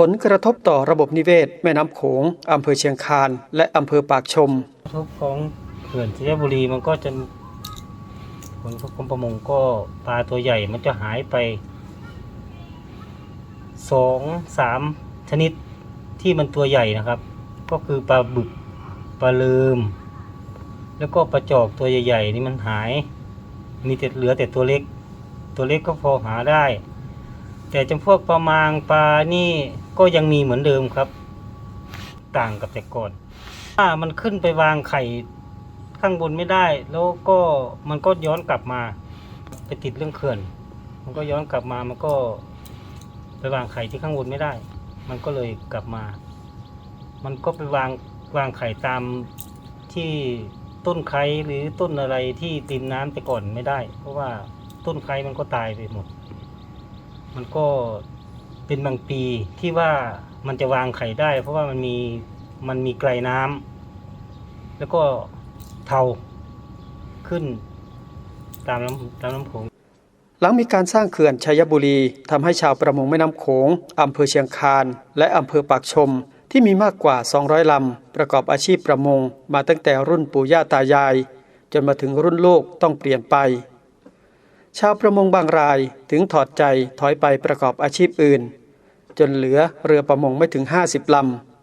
ผลกระทบต่อระบบนิเวศ แม่น้ำโขงอำเภอเชียงคาน และอำเภอปากชมกระทบของเขื่อนชัยบุรีมันก็จะผลกระทบของประมงก็ปลาตัวใหญ่มันจะหายไปสองสามชนิดที่มันตัวใหญ่นะครับ ก็คือปลาบึกปลาลืม แล้วก็ปลาจอกตัวใหญ่ๆนี่มันหาย มีแต่เหลือแต่ตัวเล็ก ตัวเล็กก็พอหาได้ แต่จำพวกปลามางปลานี่ ก็ยังมีเหมือนเดิมครับ ต่างกับแต่ก่อนถ้ามันขึ้นไปวางไข่ข้างบนไม่ได้ แล้วก็มันก็ย้อนกลับมา ไปติดเรื่องเขื่อน มันก็ย้อนกลับมามันก็ไปวางไข่ที่ข้างบนไม่ได้ มันก็เลยกลับมา มันก็ไปวางวางไข่ตามที่ต้นไคร้หรือต้นอะไรที่ติมน้ำไปก่อนไม่ได้ เพราะว่าต้นไคร้มันก็ตายไปหมด มันก็ เป็นบางปีที่ว่ามันจะวางไข่ได้ เพราะว่ามันมีมันมีไกลน้ำแล้วก็เทาขึ้นตามน้ำตามน้ำโขงหลังมีการสร้างเขื่อนชัยบุรีทำให้ชาวประมงแม่น้ำโขงอำเภอเชียงคานและอำเภอปากชมที่มีมากกว่า 200 ลำ ประกอบอาชีพประมง มาตั้งแต่รุ่นปู่ย่าตายาย จนมาถึงรุ่นลูกต้องเปลี่ยนไป ชาวประมงบางรายถึงถอดใจถอยไปประกอบอาชีพอื่น จนเหลือเรือประมงไม่ถึง 50 ล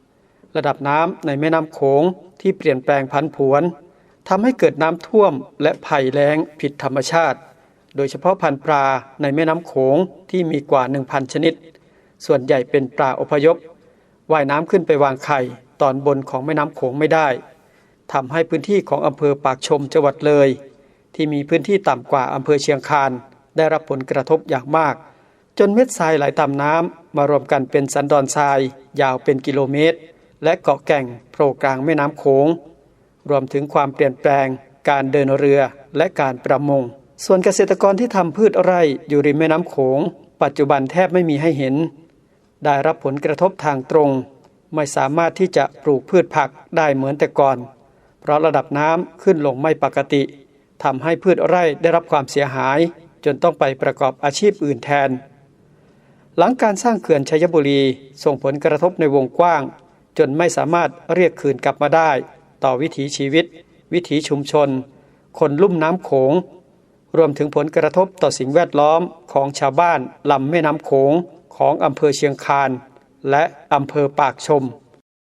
ำ ระดับน้ำในแม่น้ำโขงที่เปลี่ยนแปลงพันผวนทำให้เกิดน้ำท่วมและภัยแล้งผิดธรรมชาติ โดยเฉพาะพันปลาในแม่น้ำโขงที่มีกว่า 1,000 ชนิด ส่วนใหญ่เป็นปลาอพยพว่ายน้ำขึ้นไปวางไข่ตอนบนของแม่น้ำโขงไม่ได้ทำให้พื้นที่ของอำเภอปากชมจังหวัดเลย ที่มีพื้นที่ต่ำกว่าอำเภอเชียงคานได้รับผลกระทบอย่างมาก จนเม็ดทรายไหลตามน้ำมารวมกันเป็นสันดอนทราย ยาวเป็นกิโลเมตร และเกาะแก่งโผล่กลางแม่น้ำโขง รวมถึงความเปลี่ยนแปลง การเดินเรือและการประมง ส่วนเกษตรกรที่ทำพืชไร่อยู่ริมแม่น้ำโขง ปัจจุบันแทบไม่มีให้เห็น ได้รับผลกระทบทางตรง ไม่สามารถที่จะปลูกพืชผักได้เหมือนแต่ก่อน เพราะระดับน้ำขึ้นลงไม่ปกติ ทำให้พืชไร่ได้รับความเสียหาย จนต้องไปประกอบอาชีพอื่นแทน หลังการสร้างเขื่อนชัยบุรีส่งผลกระทบในวงกว้าง จนไม่สามารถเรียกคืนกลับมาได้ ต่อวิถีชีวิต วิถีชุมชน คนลุ่มน้ำโขง รวมถึงผลกระทบต่อสิ่งแวดล้อมของชาวบ้านลำแม่น้ำโขงของอำเภอเชียงคานและอำเภอปากชม